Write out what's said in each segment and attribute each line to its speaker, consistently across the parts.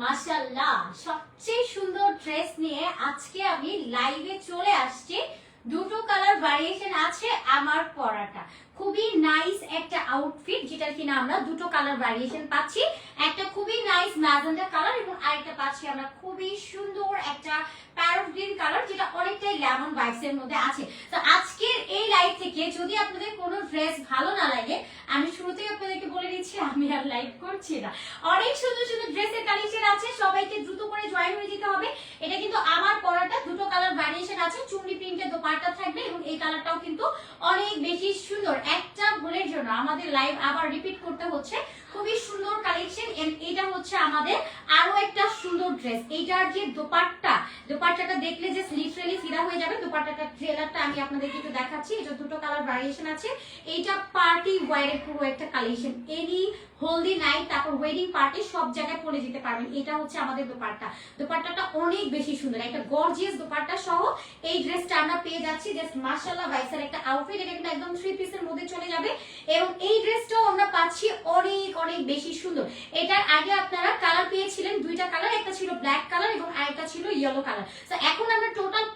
Speaker 1: মাশাল্লাহ সবচেয়ে সুন্দর ড্রেস নিয়ে আজকে আমি লাইভে চলে আসছি। দুটো কালার ভ্যারিয়েশন আছে আমার পরাটা। খুবই নাইস একটা আউটফিট যেটা কিনা আমরা দুটো কালার ভ্যারিয়েশন পাচ্ছি। একটা খুবই নাইস ম্যাজেন্ডা কালার এবং আরেকটা পাচ্ছি আমরা খুবই সুন্দর একটা প্যারট গ্রিন কালার যেটা অনেকটাই লেমন ভাইবস এর মধ্যে আছে। তো আজকের এই লাইভ থেকে যদি আপনাদের কোনো ড্রেস ভালো না লাগে, আমি শুরুতেই আপনাদেরকে বলে দিচ্ছি, আমি আর লাইভ করছি না। অনেক সুন্দর সুন্দর ড্রেসের কালেকশন আছে, সবাইকে দ্রুত করে জয়েন হয়ে যেতে হবে। এটা কিন্তু আমার পরাটা, দুটো কালার ভ্যারিয়েশন আছে, চুন্ডি প্রিন্টের দোপাট্টা থাকবে এবং এই কালারটাও কিন্তু অনেক বেশি সুন্দর। একটা ভুলের জন্য আমাদের লাইভ আবার রিপিট করতে হচ্ছে। খুবই সুন্দর কালেকশন এটা হচ্ছে আমাদের আরও একটা সুন্দর ড্রেস এইটার যে দোপাট্টা, দোপাট্টাটা দেখলে যে লিটারালি ফিদা হয়ে যাবে। দোপাট্টাটা ট্রেলারটা আমি আপনাদেরকে একটু দেখাচ্ছি। এটা দুটো কালার ভ্যারিয়েশন আছে। এইটা পার্টি ওয়ারের পুরো একটা কালেকশন এনি হলদি নাইট তারপর ওয়েডিং পার্টি সব জায়গায় পরে যেতে পারবেন। এটা হচ্ছে আমাদের দোপাট্টা। দোপাট্টাটা অনেক বেশি সুন্দর। একটা গর্জিয়াস দোপাট্টা সহ এই ড্রেসটা আমরা পেয়ে যাচ্ছি। জাস্ট মাশাআল্লাহ ভাইসের একটা আউটফিট এটা কিন্তু একদম থ্রি পিসের মধ্যে চলে যাবে এবং এই ড্রেসটাও আমরা পাচ্ছি অনেক অনেক বেশি সুন্দর। এটার আগে আপনারা কালার পেয়েছিলেন দুইটা কালার একটা ছিল ব্ল্যাক কালার এবং আরেকটা ছিল ইয়েলো কালার তো এখন আমরা টোটাল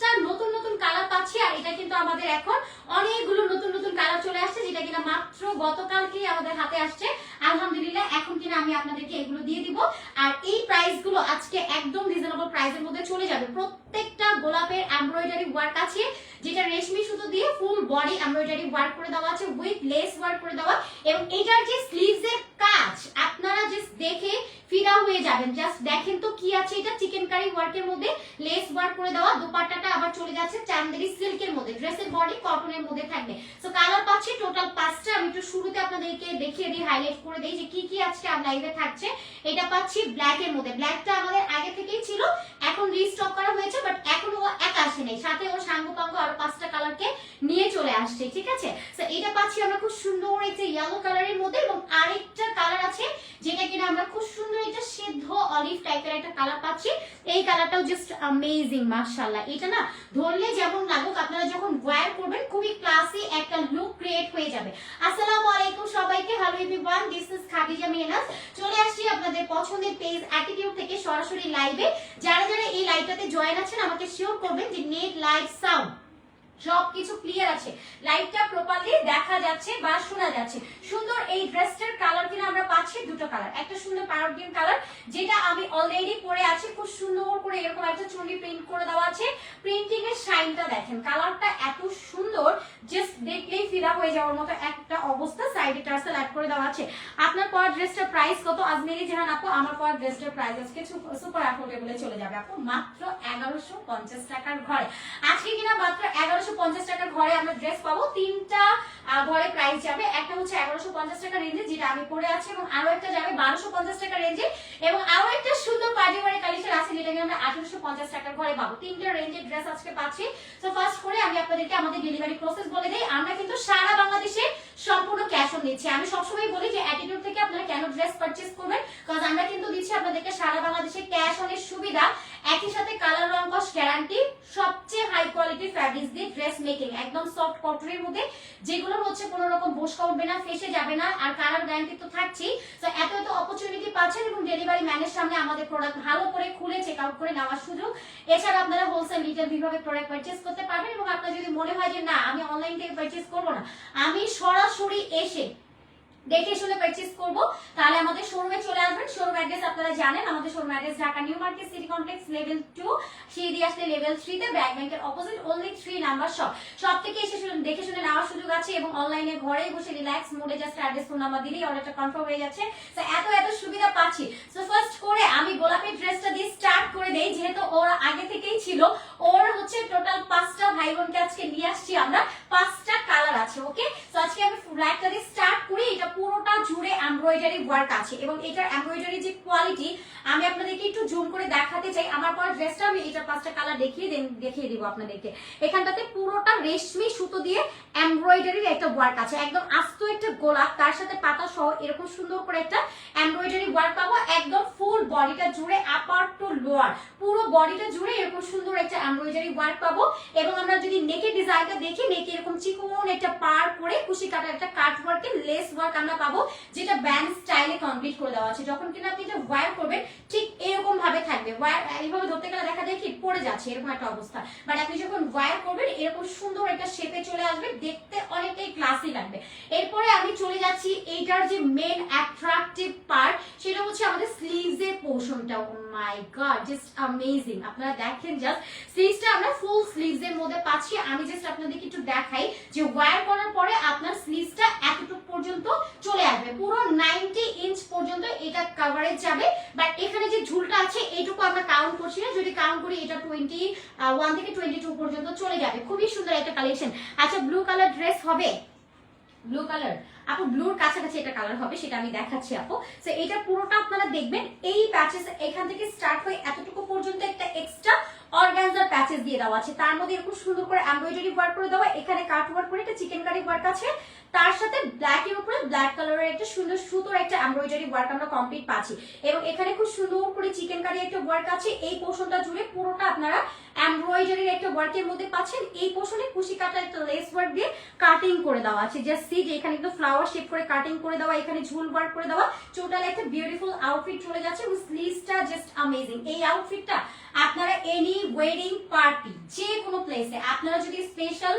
Speaker 1: পাঁচটা নতুন নতুন কালার পাচ্ছি আর এটা কিন্তু আমাদের এখন অনেকগুলো নতুন নতুন কালার চলে আসছে, যেটা কিনা মাত্র গতকালকেই আমাদের হাতে আসছে। আলহামদুলিল্লাহ, এখন কিনা আমি আপনাদেরকে এগুলো দিয়ে দিব। আর এই প্রাইসগুলো আজকে একদম রিজনেবল প্রাইসের মধ্যে চলে যাবে। প্রত্যেকটা গোলাপের এমব্রয়ডারি ওয়ার্ক আছে, যেটা রেশমি সুতো দিয়ে ফুল বডি এমব্রয়ডারি ওয়ার্ক করে দেওয়া আছে উইথ লেস ওয়ার্ক করে দেওয়া। এবং এটার যে স্লিভস এর কাজ, আপনারা জাস্ট দেখে ফিদা হয়ে যাবেন। জাস্ট দেখেন তো কি আছে এটা চিকেন কারি ওয়ার্কের মধ্যে লেস ওয়ার্ক করে দেওয়া। দোপাট্টাটা যাচ্ছে চান্দেরি সিল্কের মধ্যে ড্রেসের বডি কটনের মধ্যে থাকবে। সো কালার পাচ্ছি টোটাল পাঁচটা। আমি একটু শুরুতে আপনাদেরকে দেখিয়ে দিই হাইলাইট করে দিই যে কি কি আজকে লাইভে থাকছে। এটা পাচ্ছি ব্ল্যাক মধ্যে। ব্ল্যাকটা আমাদের আগে থেকেই ছিল, এখন রিস্টক করা হয়েছে বাট এখন ও এক আসে নেই। সাথে ও সাঙ্গপাঙ্গ আরও পাঁচটা কালারকে নিয়ে চলে আসছে, ঠিক আছে? সো এটা পাচ্ছি আমরা খুব সুন্দর একটা ইয়েলো কালারের মধ্যে এবং আরেকটা কালার আছে যেটা কিনা আমরা খুব সুন্দর একটা সিদ্ধ অলিভ টাইপের একটা কালার পাচ্ছি। এই কালারটাও জাস্ট অ্যামেজিং মাশাআল্লাহ। এটা না ধরলে যেমন লাগুক, আপনারা যখন ওয়্যার করবেন, খুবই ক্লাসি একটা লুক ক্রিয়েট হয়ে যাবে। আসসালামু আলাইকুম সবাইকে। Hello everyone this is Khadija Mehnaz চলে আসছি আপনাদের পছন্দের পেজ অ্যাটিটিউড থেকে সরাসরি লাইভে যারা যারা এই লাইভটাতে জয়েন আছেন, আমাকে শিওর করবেন যে নেট লাইভ সাউন্ড সবকিছু ক্লিয়ার আছে। লাইটটা প্রপারলি দেখা যাচ্ছে বা শোনা যাচ্ছে। সুন্দর এই ড্রেসটার কালার কিনা আমরা পাচ্ছি দুটো কালার একটা সুন্দর প্যারট গ্রিন কালার যেটা আমি অলরেডি পরে আছি, খুব সুন্দর করে এরকম একটা চুন্ডি প্রিন্ট করে দেওয়া আছে। প্রিন্টিং এর শাইনটা দেখেন কালারটা এত সুন্দর জাস্ট দেখলেই ফিদা হয়ে যাওয়ার মতো একটা অবস্থা। সাইডে টার্সেল অ্যাড করে দেওয়া আছে। আপনার পর ড্রেসটার প্রাইস কত? আজমেরি জাহান আপু, আমার পর ড্রেসটার প্রাইস আজকে সুপার অ্যাফোর্ডেবলে চলে যাবে। আপু, মাত্র এগারোশো পঞ্চাশ টাকার ঘরে। আজকে কিনা মাত্র এগারোশো পঞ্চাশ টাকার ঘরে আমরা ড্রেস পাবো। তিনটা ঘরে প্রাইস যাবে। একটা হচ্ছে এগারোশো পঞ্চাশ টাকা রেঞ্জে যেটা আমি পরে আছি, এবং আরও একটা যাবে বারোশো পঞ্চাশ টাকা রেঞ্জে এবং আরও একটা সুন্দর ওয়ারে কালেকশন আছে, যেটা আমরা আঠারোশো পঞ্চাশ টাকার ঘরে পাবো। তিনটা রেঞ্জের ড্রেস আজকে পাচ্ছি। তো ফার্স্ট করে আমি আপনাদেরকে আমাদের ডেলিভারি প্রসেস বলে দিই। আমরা কিন্তু সারা বাংলাদেশে সম্পূর্ণ ক্যাশ অন দিচ্ছি আমি সবসময় বলি যে অ্যাটিটিউড থেকে আপনারা কেন ড্রেস পারচেস করবেন? কারণ আমরা কিন্তু দিচ্ছি আপনাদেরকে সারা বাংলাদেশে ক্যাশ অনের সুবিধা। একই সাথে কালার রং কস গ্যারান্টি সবচেয়ে হাই কোয়ালিটির ফ্যাব্রিক্স দিয়ে ড্রেস মেকিং একদম সফট কটনের মধ্যে। যেগুলো হচ্ছে কোনো রকম বোস করবে না, ফেসে যাবে না, আর কালার গ্যারান্টি তো থাকছেই। তো এত এত অপরচুনিটি পাচ্ছেন এবং ডেলিভারি ম্যানের সামনে আমাদের প্রোডাক্ট ভালো করে খুলে চেক আউট করে নেওয়ার সুযোগ। এছাড়া আপনারা হোলসেল রিটেল বিভাগে প্রোডাক্ট পারচেস করতে পারবেন এবং আপনার যদি মনে হয় যে না, আমি অনলাইন থেকে পারচেস করব না, আমি সরাসরি এসে দেখে শুনে পারচেস করব। তাহলে আমাদের শোরুমে চলে আসবেন। শোরুম অ্যাড্রেস আপনারা জানেন, আমাদের showroom address Dhaka New Market City Complex level two সিঁড়ি আসলে লেভেল থ্রিতে ব্যাক ব্যাংকের opposite only three number shop সব থেকে এসে দেখে শুনে নেওয়ার সুযোগ আছে এবং অনলাইনে ঘরে বসে রিল্যাক্স মোডে জাস্ট অ্যাড্রেস ফোন নাম্বার দিলেই অর্ডারটা কনফার্ম হয়ে যাচ্ছে। তো এত এত সুবিধা পাচ্ছি। সো ফার্স্ট করে আমি গোলাপের ড্রেসটা দিয়ে স্টার্ট করে দেই, যেহেতু ওর আগে থেকেই ছিল। ওর হচ্ছে টোটাল পাঁচটা ভাই বোনকে আজকে নিয়ে আসছি আমরা। পাঁচটা কালার আছে ওকে তো আজকে আমি ব্ল্যাকটা দিয়ে স্টার্ট করি, এটা পুরোটা জুড়ে এমব্রয়ডারি ওয়ার্ক আছে এবং এটার এমব্রয়ডারি যে কোয়ালিটি আমি আপনাদেরকে একটু জুম করে দেখাতে চাই। আমার পর ড্রেসটা আমি এটার পাঁচটা কালার দেখিয়ে দেখিয়ে দিব আপনাদেরকে। এখানটাতে পুরোটা রেশমি সুতো দিয়ে এমব্রয়ডারির একটা ওয়ার্ক আছে। একদম আস্ত একটা গোলাপ, তার সাথে পাতা সহ এরকম সুন্দর করে একটা এমব্রয়ডারি ওয়ার্ক পাবো। একদম ফুল বডিটা জুড়ে আপার টু লোয়ার পুরো বডিটা জুড়ে এরকম সুন্দর একটা এমব্রয়ডারি ওয়ার্ক পাবো। এবং আমরা যদি নেকের ডিজাইনটা দেখি নেকে এরকম চিকন একটা পার করে কুশি কাটা একটা কাট ওয়ার্কের লেস ওয়ার্ক আমরা পাবো, যেটা ব্যান্ড স্টাইলে কমপ্লিট করে দেওয়া আছে। যখন কিনা আপনি এটা ওয়্যার করবেন, ঠিক এরকম ভাবে থাকবে। ওয়্যার এইভাবে ধরতে গেলে দেখা যায় কি, পড়ে যাচ্ছে, এরকম একটা অবস্থা। বাট আপনি যখন ওয়্যার করবেন, এরকম সুন্দর একটা শেপে চলে আসবে, দেখতে অনেকটাই ক্লাসি লাগবে। এরপরে আমি চলে যাচ্ছি, এইটার যে মেন অ্যাট্রাকটিভ পার্ট সেটা হচ্ছে আমাদের স্লিভস এর পোর্শনটা মাই গড জাস্ট অ্যামেজিং আপনারা দেখেন জাস্ট স্লিভসটা আমরা ফুল স্লিভস এর মধ্যে পাচ্ছি। আমি জাস্ট আপনাদেরকে একটু দেখাই যে ওয়্যার করার পরে আপনার স্লিভসটা এতটুকু পর্যন্ত চলে আসবে। পুরো 90 ইঞ্চ পর্যন্ত এটা কভারেজ যাবে। বাট এখানে যে ঝুলটা আছে, এইটুকু আমরা কাউন্ট করছি না। যদি কাউন্ট করি, এটা টোয়েন্টি ওয়ান থেকে টোয়েন্টি টু পর্যন্ত চলে যাবে। খুবই সুন্দর একটা কালেকশন আচ্ছা ব্লু কালার ড্রেস হবে? ব্লু কালার আপু ব্লুর কাছাকাছি এটা কালার হবে, সেটা আমি দেখাচ্ছি আপু। তো এটা পুরোটা আপনারা দেখবেন, এই প্যাচেস এখান থেকে স্টার্ট হয়ে এতটুকু পর্যন্ত একটা এক্সট্রা অর্গানজার প্যাচেস দিয়ে দেওয়া আছে। তার মধ্যে এরকম সুন্দর করে এমব্রয়ডারি ওয়ার্ক করে দেওয়া, এখানে কাট ওয়ার্ক করে একটা চিকেন কারি ওয়ার্ক আছে। তার সাথে ব্ল্যাক এর উপরে ব্ল্যাক কালারের একটা সুন্দর সুতোর একটা এমব্রয়ডারি ওয়ার্ক আমরা কমপ্লিট পাচ্ছি। এবং এখানে খুব সুন্দর করে চিকেন কারি একটা ওয়ার্ক আছে। এই পোর্শনটা জুড়ে পুরোটা আপনারা এমব্রয়ডারির একটা ওয়ার্কের মধ্যে পাচ্ছেন। এই পোর্শনে কুশি কাটা একটা লেস ওয়ার্ক দিয়ে কাটিং করে দেওয়া আছে। জাস্ট সি যে এখানে একটু ফ্লাওয়ার শেপ করে কাটিং করে দেওয়া, এখানে ঝুল বার করে দেওয়া। টোটাল একটা বিউটিফুল আউটফিট চলে যাচ্ছে এবং স্লিভসটা জাস্ট আমেজিং এই আউটফিটটা আপনারা এনি ওয়েডিং পার্টি যে কোনো প্লেসে আপনারা যদি স্পেশাল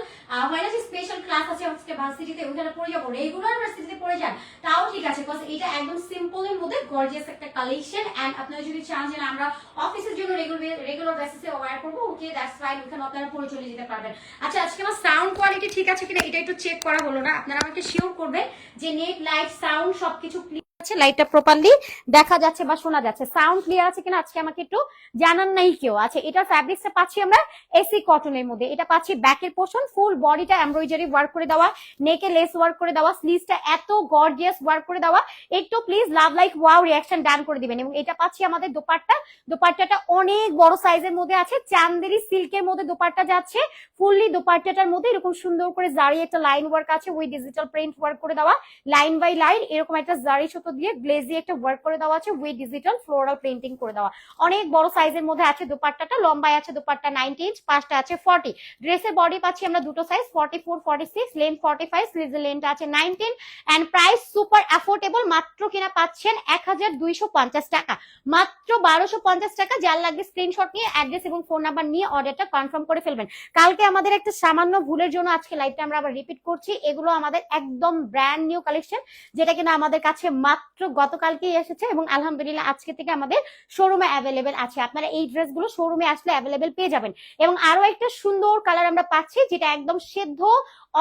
Speaker 1: হয় না যে স্পেশাল ক্লাস আছে আজকে ভার্সিটিতে ওখানে পড়ে যাব রেগুলার ভার্সিটিতে পড়ে যান, তাও ঠিক আছে বিকজ এটা একদম সিম্পল এর মধ্যে গর্জিয়াস একটা কালেকশন এন্ড আপনারা যদি চান যে আমরা অফিসের জন্য রেগুলার রেগুলার বেসিসে ওয়্যার করব ওকে দ্যাটস ফাইন ওখানে আপনারা পরে চলে যেতে পারবেন। আচ্ছা আজকে আমার সাউন্ড কোয়ালিটি ঠিক আছে কিনা, এটা একটু চেক করা হলো না, আপনারা আমাকে শিওর করবেন যে নেট লাইট সাউন্ড সবকিছু আছে লাইটটা প্রপারলি দেখা যাচ্ছে বা শোনা যাচ্ছে। সাউন্ড ক্লিয়ার আছে কিনা আজকে আমাকে একটু জানান নাই কেউ। আছে এটার ফ্যাব্রিক্সটা পাচ্ছি আমরা এসি কটনের মধ্যে। এটা পাচ্ছি ব্যাকের পোর্শন ফুল বডিটা এমব্রয়ডারি ওয়ার্ক করে দেওয়া নেকে লেস ওয়ার্ক করে দেওয়া স্লিভসটা এত গর্জিয়াস ওয়ার্ক করে দেওয়া। একটু please love like wow reaction done করে দিবেন। এবং এটা পাচ্ছি আমাদের দোপাট্টা। দোপাট্টাটা অনেক বড় সাইজের মধ্যে আছে। চান্দেরি সিল্কের মধ্যে দোপাট্টা যাচ্ছে। ফুললি দোপাট্টাটার মধ্যে এরকম সুন্দর করে জারি একটা লাইন ওয়ার্ক আছে ওই ডিজিটাল প্রিন্ট ওয়ার্ক করে দেওয়া। লাইন বাই লাইন এরকম একটা জারি সুতো দিয়ে গ্লেজি একটা ওয়ার্ক করে দেওয়া আছে উইথ ডিজিটাল ফ্লোরাল প্রিন্টিং করে দেওয়া। অনেক বড় সাইজের মধ্যে আছে দোপাট্টাটা, লম্বায় আছে দোপাট্টা নাইনটি ইঞ্চ পাঁচটা আছে ফর্টি ড্রেসের বডি পাচ্ছি আমরা দুটো size forty four forty six len forty five স্লিভের লেনটা আছে nineteen and price super affordable মাত্র কিনা পাচ্ছেন এক হাজার দুইশো পঞ্চাশ টাকা। মাত্র বারোশো পঞ্চাশ টাকা, যার লাগবে স্ক্রিনশট নিয়ে অ্যাড্রেস এবং ফোন নাম্বার নিয়ে অর্ডারটা কনফার্ম করে ফেলবেন। কালকে আমাদের একটা সামান্য ভুলের জন্য আজকে লাইভটা আমরা আবার রিপিট করছি, এগুলো আমাদের একদম ব্র্যান্ড নিউ কালেকশন যেটা কিনা আমাদের কাছে মাত্র গতকালকেই এসেছে এবং আলহামদুলিল্লাহ আজকে থেকে আমাদের শোরুমে অ্যাভেলেবেল আছে। আপনারা এই ড্রেসগুলো শোরুমে আসলে অ্যাভেলেবেল পেয়ে যাবেন। এবং আরও একটা সুন্দর কালার আমরা পাচ্ছি, যেটা একদম সেদ্ধ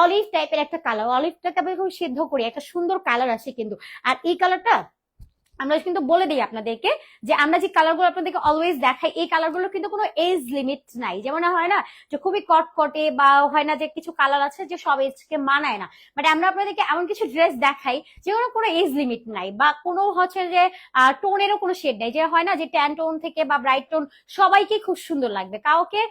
Speaker 1: অলিভ টাইপের একটা কালার অলিভটাকে সেদ্ধ করি, একটা সুন্দর কালার আসে কিন্তু। আর এই কালারটা আমরা কিন্তু বলে দিই আপনাদেরকে যে আমরা যে কালারগুলো আপনাদেরকে অলওয়েজ দেখাই, এই কালারগুলো কিন্তু কোনো এজ লিমিট নাই। যেমন হয় না যে খুবই কটকটে বা হয় না যে কিছু কালার আছে যে সব এজকে মানায় না। বাট আমরা আপনাদেরকে এমন কিছু ড্রেস দেখাই যেগুলো কোনো এজ লিমিট নাই বা কোনো হচ্ছে যে টোনেরও কোনো শেড নাই। যে হয় না যে ট্যান টোন থেকে বা ব্রাইট টোন সবাইকে খুব সুন্দর লাগবে। কাউকে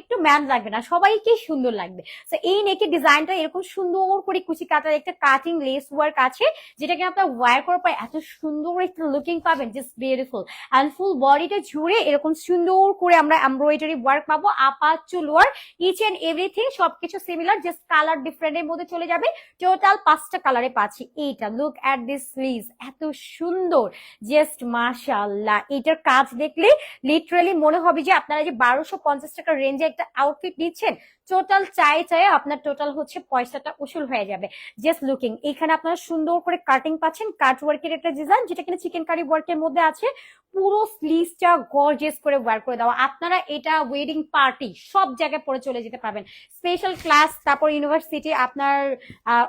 Speaker 1: একটু ম্যান লাগবে না সবাইকে সুন্দর লাগবে। তো এই নেকের ডিজাইনটা এরকম সুন্দর করে কুচি কাটার একটা কাটিং লেস ওয়ার্ক আছে, যেটাকে আপনার ওয়ার করার পর এত সুন্দর একটা লুকিং পাবেন জাস্ট বিউটিফুল অ্যান্ড ফুল বডিটা জুড়ে এরকম সুন্দর করে আমরা এমব্রয়ডারি ওয়ার্ক পাবো upper to lower each and everything সবকিছু সিমিলার জাস্ট কালার ডিফারেন্টের মধ্যে চলে যাবে। টোটাল পাঁচটা কালারে পাচ্ছি। এইটা লুক অ্যাট দিস স্লিভস এত সুন্দর। জাস্ট মাশাআল্লাহ, এটার কাজ দেখলে লিটারালি মনে হবে যে আপনারা যে বারোশো পঞ্চাশ টাকার রেঞ্জে একটা আউটফিট নিচ্ছেন টোটাল চাই চাই আপনার টোটাল হচ্ছে পয়সাটা উসুল হয়ে যাবে। জাস্ট লুকিং এখানে আপনারা সুন্দর করে কাটিং পাচ্ছেন কাট ওয়ার্কের একটা ডিজাইন যেটা কিনা চিকেন কারি ওয়ার্কের মধ্যে আছে। পুরো স্লিভসটা গর্জিয়াস করে ওয়ার করে দেওয়া। আপনারা এটা ওয়েডিং পার্টি সব জায়গায় পরে চলে যেতে পারবেন। স্পেশাল ক্লাস তারপর ইউনিভার্সিটি আপনার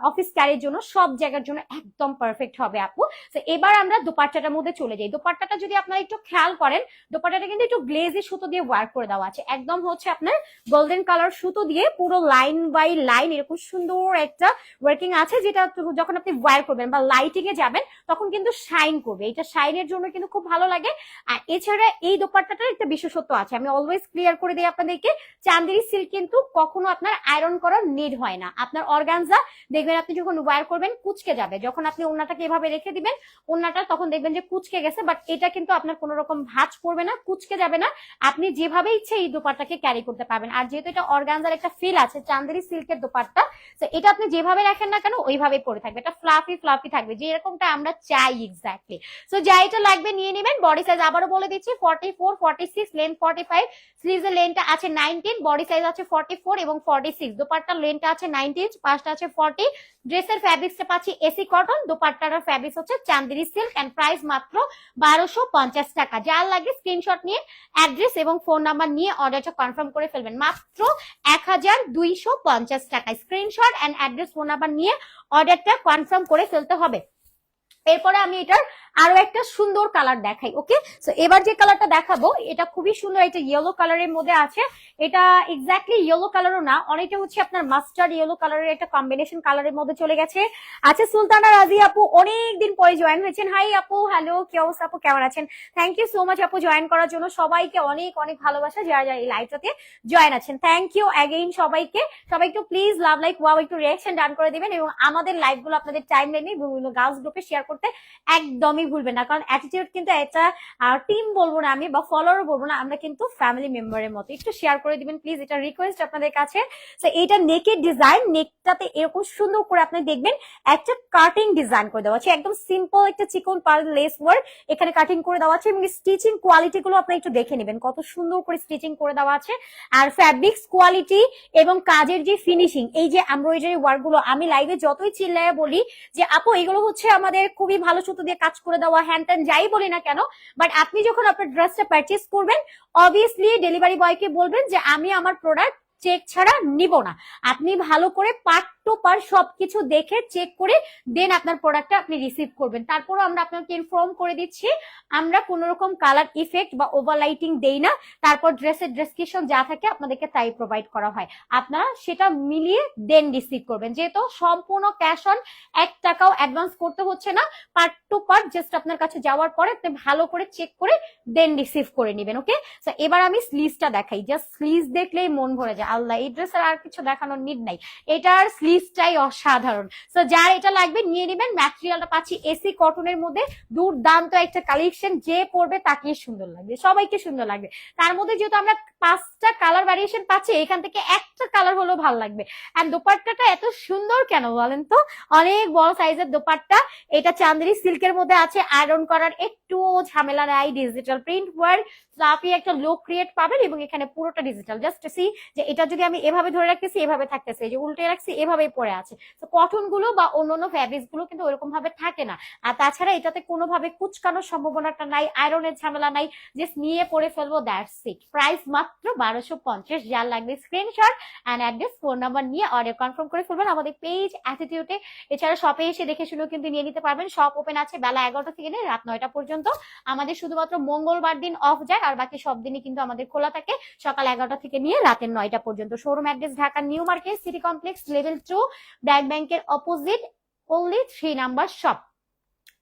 Speaker 1: অফিস ক্যারির জন্য সব জায়গার জন্য একদম পারফেক্ট হবে আপু। তো এবার আমরা দোপাট্টাটার মধ্যে চলে যাই। দোপাট্টাটা যদি আপনারা একটু খেয়াল করেন, দোপাট্টাটা কিন্তু একটু গ্লেজি সুতো দিয়ে ওয়ার্ক করে দেওয়া আছে। একদম হচ্ছে আপনার গোল্ডেন কালার সুতো
Speaker 2: দিয়ে পুরো লাইন বাই লাইন এরকম সুন্দর একটা ওয়ার্কিং আছে, যেটা যখন আপনি ওয়্যার করবেন বা লাইটিং এ যাবেন, তখন কিন্তু শাইন করবে। এটা শাইনের জন্য কিন্তু খুব ভালো লাগে। আর এছাড়া এই দোপাট্টাটার একটা বিশেষত্ব আছে। আমি অলওয়েজ ক্লিয়ার করে দিই আপনাদেরকে চান্দেরি সিল্ক কিন্তু কখনো আপনার আয়রন করার নিড হয় না। আপনার অর্গানজা দেখবেন আপনি যখন ওয়ার করবেন, কুচকে যাবে। যখন আপনি ওনাটাকে এভাবে রেখে দিবেন ওনাটা তখন দেখবেন যে কুচকে গেছে বাট এটা কিন্তু আপনার কোনো রকম ভাঁজ পড়বে না, কুচকে যাবে না। আপনি যেভাবে ইচ্ছে এই দোপাট্টাকে ক্যারি করতে পারবেন। আর যেহেতু এটা অর্গানজার একটা ফিল আছে, চান্দেরি সিল্কের দোপাট্টা। তো এটা আপনি যেভাবে রাখেন না কেন ওইভাবে পরে থাকবে। এটা ফ্লাফি ফ্লাফি থাকবে যে এরকমটা আমরা চাই এক্স্যাক্টলি সো যা এটা লাগবে নিয়ে নেবেন বডি সাইজ আবারও বলে দিচ্ছি forty four forty six length forty five sleeves এর লেন্থটা আছে নাইনটিন বডি সাইজ আছে ফর্টি ফোর এবং ফর্টি সিক্স দোপাট্টার লেন্থটা আছে নাইনটিন পাঁচটা আছে ফর্টি ড্রেসের ফ্যাব্রিক্সটা পাচ্ছি এসি কটন দোপাট্টার ফ্যাব্রিক্স হচ্ছে চান্দেরি সিল্ক এন্ড প্রাইস মাত্র বারোশো পঞ্চাশ টাকা। যার লাগে স্ক্রিনশট নিয়ে অ্যাড্রেস এবং ফোন নাম্বার নিয়ে অর্ডারটা কনফার্ম করে ফেলবেন। মাত্র এক হাজার দুইশো পঞ্চাশ টাকা screenshot and address phone number নিয়ে অর্ডারটা কনফার্ম করে ফেলতে হবে। এরপরে আমি এটার আরও একটা সুন্দর কালার দেখাই ওকে সো এবার যে কালারটা দেখাবো, এটা খুবই সুন্দর একটা ইয়েলো কালারের মধ্যে আছে। এটা এক্স্যাক্টলি ইয়েলো কালারও না, অনেকটা হচ্ছে আপনার মাস্টার্ড ইয়েলো কালারের একটা কম্বিনেশন কালারের মধ্যে চলে গেছে। আচ্ছা সুলতানা রাজি আপু অনেক দিন পরে জয়েন হয়েছেন। হাই আপু হ্যালো কি অবস্থা আপু, কেমন আছেন? থ্যাংক ইউ সো মাচ আপু জয়েন করার জন্য। সবাইকে অনেক অনেক ভালোবাসা, যারা যারা এই লাইভটাতে জয়েন আছেন। থ্যাংক ইউ অ্যাগেইন সবাইকে। সবাই একটু প্লিজ লাভ লাইক ওয়াও একটু রিয়াকশন ডান করে দিবেন এবং আমাদের লাইভগুলো আপনাদের টাইম লাইনে বিভিন্ন গার্লস গ্রুপে শেয়ার করতে একদমই ভুলবেন না। কারণ অ্যাটিটিউড কিন্তু একটা টিম বলব না আমি বা ফলোয়ার বলব না, আমরা কিন্তু ফ্যামিলি মেম্বারের মতো। একটু শেয়ার করে দিবেন প্লিজ এটা রিকোয়েস্ট আপনাদের কাছে। তো এটা নেকের ডিজাইন নেকটাতে এরকম সুন্দর করে আপনি দেখবেন, একটা কাটিং ডিজাইন করে দেওয়া আছে। একদম সিম্পল একটা চিকন পার লেস ওয়ার্ক এখানে কাটিং করে দেওয়া আছে এবং স্টিচিং কোয়ালিটি গুলো আপনি একটু দেখে নেবেন। কত সুন্দর করে স্টিচিং করে দেওয়া আছে। আর ফ্যাব্রিক্স কোয়ালিটি এবং কাজের যে ফিনিশিং এই যে এমব্রয়ডারি ওয়ার্কগুলো, আমি লাইভে যতই চিল্লায় বলি যে, আপু, এগুলো হচ্ছে আমাদের খুবই ভালো সুতো দিয়ে কাজ করে দেওয়া হ্যান্ড ত্যান যাই বলি না কেন বাট আপনি যখন আপনার ড্রেসটা পারচেস করবেন অবভিয়াসলি ডেলিভারি বয়কে বলবেন যে, আমি আমার প্রোডাক্ট চেক ছাড়া নিব না। আপনি ভালো করে পার্ট টু পার সবকিছু দেখে চেক করে দেন আপনার প্রোডাক্টটা আপনি রিসিভ করবেন। তারপরও আমরা আপনাকে ইনফর্ম করে দিচ্ছি, আমরা কোন রকম কালার ইফেক্ট বা ওভারলাইটিং দেই না, তারপর ড্রেসের ডেসক্রিপশন যা থাকে আপনাদেরকে তাই প্রোভাইড করা হয়। আপনারা সেটা মিলিয়ে দেন রিসিভ করবেন। যেহেতু সম্পূর্ণ ক্যাশ অন এক টাকাও অ্যাডভান্স করতে হচ্ছে না পার্ট টু পার্ট জাস্ট আপনার কাছে যাওয়ার পরে আপনি ভালো করে চেক করে দেন রিসিভ করে নেবেন ওকে এবার আমি স্লিভসটা দেখাই। জাস্ট স্লিভস দেখলেই মন ভরে যায়। আল্লাহ, এই ড্রেসের আর কিছু দেখানোর নিড নাই। এটার স্লিভসটাই অসাধারণ। তো যার এটা লাগবে, নিয়ে নেবেন ম্যাটেরিয়ালটা পাচ্ছি এসি কটনের মধ্যে। দুর্দান্ত একটা কালেকশন যে পরবে তাকে সুন্দর লাগবে, সবাইকে সুন্দর লাগবে। তার মধ্যে যেহেতু আমরা পাঁচটা কালার ভ্যারিয়েশন পাচ্ছি, এখান থেকে একটা কালার হলেও ভালো লাগবে। আর দোপাট্টাটা এত সুন্দর কেন বলেন তো? অনেক বড় সাইজের দোপাট্টা। এটা চান্দেরি সিল্কের মধ্যে আছে। আয়রন করার একটু ঝামেলা নাই ডিজিটাল প্রিন্ট ওয়ার্ক আপনি একটা লুক ক্রিয়েট পাবেন এবং এখানে পুরোটা ডিজিটাল জাস্ট সি যে এটা যদি আমি এভাবে ধরে রাখতেছি, এভাবে থাকতেছে। যে উল্টে রাখছি এভাবেই পড়ে আছে। তো কটনগুলো বা অন্যান্য ফ্যাব্রিক্সগুলো কিন্তু ওইরকম ভাবে থাকে না। আর তাছাড়া এটাতে কোনোভাবে কুচকানোর সম্ভাবনাটা নাই আয়রনের ঝামেলা নাই জাস্ট নিয়ে পরে ফেলব দ্যাটস ইট প্রাইস মাত্র বারোশো পঞ্চাশ, যার লাগবে screenshot and address phone number নিয়ে অর্ডার কনফার্ম করে ফেলবেন। আমাদের পেজ অ্যাটিটিউডে এছাড়া শপে এসে দেখে শুনেও কিন্তু নিয়ে নিতে পারবেন। শপ ওপেন আছে বেলা এগারোটা থেকে নিয়ে রাত নয়টা পর্যন্ত। আমাদের শুধুমাত্র মঙ্গলবার দিন অফ যায়, আর বাকি সব দিনই কিন্তু আমাদের খোলা থাকে। সকাল এগারোটা থেকে নিয়ে রাতের নয়টা পর্যন্ত। Showroom address Dhaka New Market City Complex level two BRAC ব্যাংকের opposite only three number shop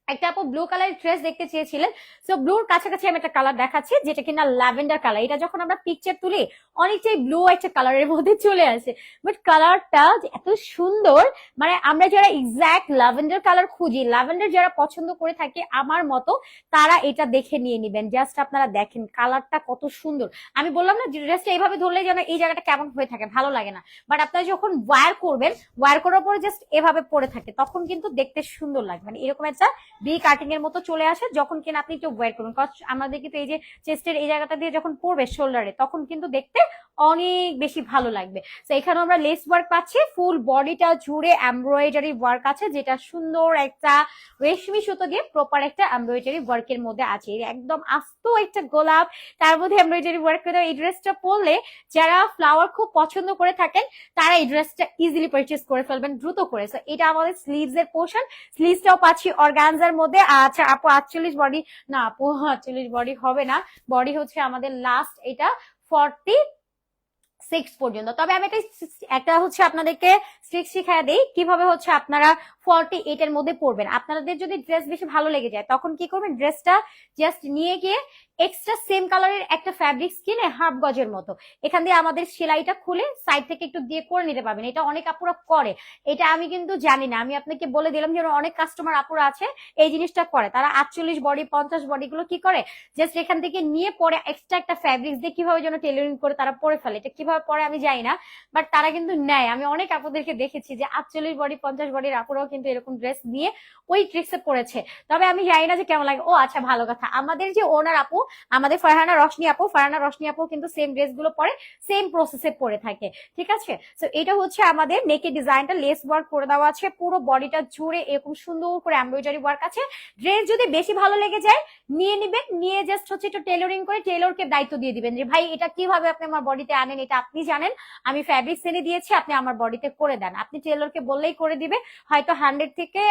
Speaker 2: একটা আপু ব্লু কালারের ড্রেস দেখতে চেয়েছিলেন। সো ব্লুর কাছাকাছি আমি একটা কালার দেখাচ্ছি, যেটা কিনা ল্যাভেন্ডার কালার এটা যখন আমরা পিকচার তুলি, অনেকটাই ব্লু একটা কালারের মধ্যে চলে আসে। বাট কালারটা এত সুন্দর মানে আমরা যারা এক্সাক্ট ল্যাভেন্ডার কালার খুঁজি ল্যাভেন্ডার যারা পছন্দ করে থাকে, আমার মতো তারা এটা দেখে নিয়ে নেবেন। জাস্ট আপনারা দেখেন কালারটা কত সুন্দর। আমি বললাম না ড্রেসটা এইভাবে ধরলে যেন এই জায়গাটা কেমন হয়ে থাকে, ভালো লাগে না। বাট আপনারা যখন ওয়্যার করবেন ওয়্যার করার পরে জাস্ট এভাবে পরে থাকে, তখন কিন্তু দেখতে সুন্দর লাগবে। মানে এরকম একটা বি কাটিং এর মতো চলে আসে যখন কিনা আপনি একটু ওয়্যার করবেন। আমাদের কিন্তু এই যে চেস্টের এই জায়গাটা দিয়ে যখন পড়বে শোল্ডারে তখন কিন্তু দেখতে অনেক বেশি ভালো লাগবে। তো এখানে আমরা লেস ওয়ার্ক পাচ্ছি। ফুল বডিটা জুড়ে এমব্রয়ডারি ওয়ার্ক আছে যেটা সুন্দর একটা রেশমি সুতো দিয়ে প্রপার একটা এমব্রয়ডারি ওয়ার্কের মধ্যে আছে। একদম আস্ত একটা গোলাপ তার মধ্যে এমব্রয়ডারি ওয়ার্ক করে এই ড্রেসটা পরলে যারা ফ্লাওয়ার খুব পছন্দ করে থাকেন তারা এই ড্রেসটা ইজিলি পারচেস করে ফেলবেন দ্রুত করে। So, এটা আমাদের স্লিভস এর পোর্শন স্লিভসটাও পাচ্ছি অর্গানজার মধ্যে আচ্ছা আপু আটচল্লিশ বডি না আপু আটচল্লিশ বডি হবে না। বডি হচ্ছে আমাদের লাস্ট এটা ফর্টি সিক্স পর্যন্ত। তবে আমি একটা একটা হচ্ছে আপনাদেরকে স্ট্রিক শিখাই দিই, কীভাবে হচ্ছে আপনারা ফর্টি এইট এর মধ্যে পড়বেন। আপনাদের যদি ড্রেস বেশি ভালো লেগে যায়, তখন কি করবেন? ড্রেসটা জাস্ট নিয়ে গিয়ে এক্সট্রা সেম কালারের একটা ফ্যাব্রিক্স কিনে হাফ গজের মতো। এখান দিয়ে আমাদের সেলাইটা খুলে সাইড থেকে একটু দিয়ে করে নিতে পারবেন। এটা অনেক আপুরা করে। এটা আমি কিন্তু জানি না। আমি আপনাকে বলে দিলাম যে অনেক কাস্টমার আপুরা আছে, এই জিনিসটা করে। তারা আটচল্লিশ বডি পঞ্চাশ বডি গুলো কি করে? জাস্ট এখান থেকে নিয়ে পরে এক্সট্রা একটা ফ্যাব্রিক্স দিয়ে কীভাবে যেন টেলারিং করে তারা পরে ফেলে। এটা কীভাবে পরে আমি জানি না বাট তারা কিন্তু নেয়। আমি অনেক আপুদেরকে দেখেছি যে আটচল্লিশ বডি পঞ্চাশ বডির আপুরাও কিন্তু এরকম ড্রেস নিয়ে ওই ট্রিক্সে পড়েছে। তবে আমি জানি না যে কেমন লাগে। ও আচ্ছা ভালো কথা। আমাদের যে ওনার আপু আমাদের ফারহানা, রশনি আপু। ফারহানা, রশনি আপু কিন্তু সেম ড্রেসগুলো পরে সেম প্রসেসে পরে থাকে, ঠিক আছে? তো এটা হচ্ছে আমাদের নেকে ডিজাইনটা লেস ওয়ার্ক করে দেওয়া আছে, পুরো বডিটা জুড়ে এরকম সুন্দর করে এমব্রয়ডারি ওয়ার্ক আছে। ড্রেস যদি বেশি ভালো লেগে যায়, নিয়ে নিবেন, নিয়ে জাস্ট হচ্ছে একটু টেলরিং করে টেলরকে দায়িত্ব দিয়ে দিবেন যে, ভাই, এটা কীভাবে আপনি আমার বডিতে আনেন, এটা আপনি জানেন? আমি ফ্যাব্রিক এনে দিয়েছি, আপনি আমার বডিতে করে দেন। আপনি টেলরকে বললেই করে দিবে, হয়তো হান্ড্রেড থেকে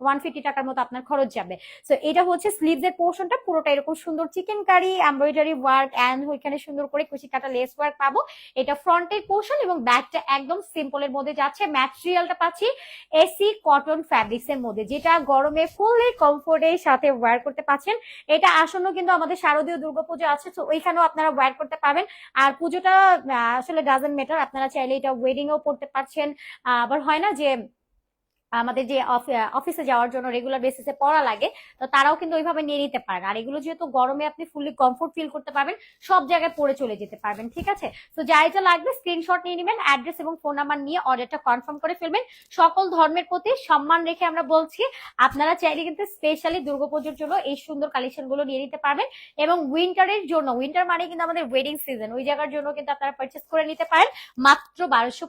Speaker 2: ওয়ান ফিফটি টাকার মতো আপনার খরচ যাবে। সো এটা হচ্ছে স্লিভস এর পোর্শনটা পুরোটা এরকম সুন্দর chikankari embroidery work and ওইখানে সুন্দর করে কুচি কাটা লেস ওয়ার্ক পাবো। এটা ফ্রন্টের পোর্শন এবং ব্যাকটা একদম সিম্পলের মধ্যে যাচ্ছে। ম্যাটেরিয়ালটা পাচ্ছি এসি কটন ফ্যাব্রিক্স এর মধ্যে, যেটা গরমে ফুললি কমফোর্টের সাথে ওয়্যার করতে পাচ্ছেন। এটা আসন্ন কিন্তু আমাদের শারদীয় দুর্গাপুজো আছে, তো ওইখানেও আপনারা ওয়্যার করতে পারবেন। আর পুজোটা আসলে ডাজেন্ট ম্যাটার আপনারা চাইলে এটা ওয়েডিং এও পড়তে পারছেন। আবার হয় না যে আমাদের যে অফ- অফিসে যাওয়ার জন্য রেগুলার বেসিসে পড়া লাগে, তো তারাও কিন্তু ওইভাবে নিয়ে নিতে পারেন আর এগুলো যেহেতু গরমে আপনি ফুললি কমফোর্ট ফিল করতে পারবেন, সব জায়গায় পরে চলে যেতে পারবেন, ঠিক আছে? তো যাই যা লাগবে স্ক্রিনশট নিয়ে নেবেন অ্যাড্রেস এবং ফোন নাম্বার নিয়ে অর্ডারটা কনফার্ম করে ফেলবেন। সকল ধর্মের প্রতি সম্মান রেখে আমরা বলছি, আপনারা চাইলে কিন্তু স্পেশালি দুর্গাপুজোর জন্য এই সুন্দর কালেকশনগুলো নিয়ে নিতে পারবেন এবং উইন্টারের জন্য উইন্টার মানে কিন্তু আমাদের ওয়েডিং সিজন ওই জায়গার জন্য কিন্তু আপনারা পারচেস করে নিতে পারেন মাত্র বারোশো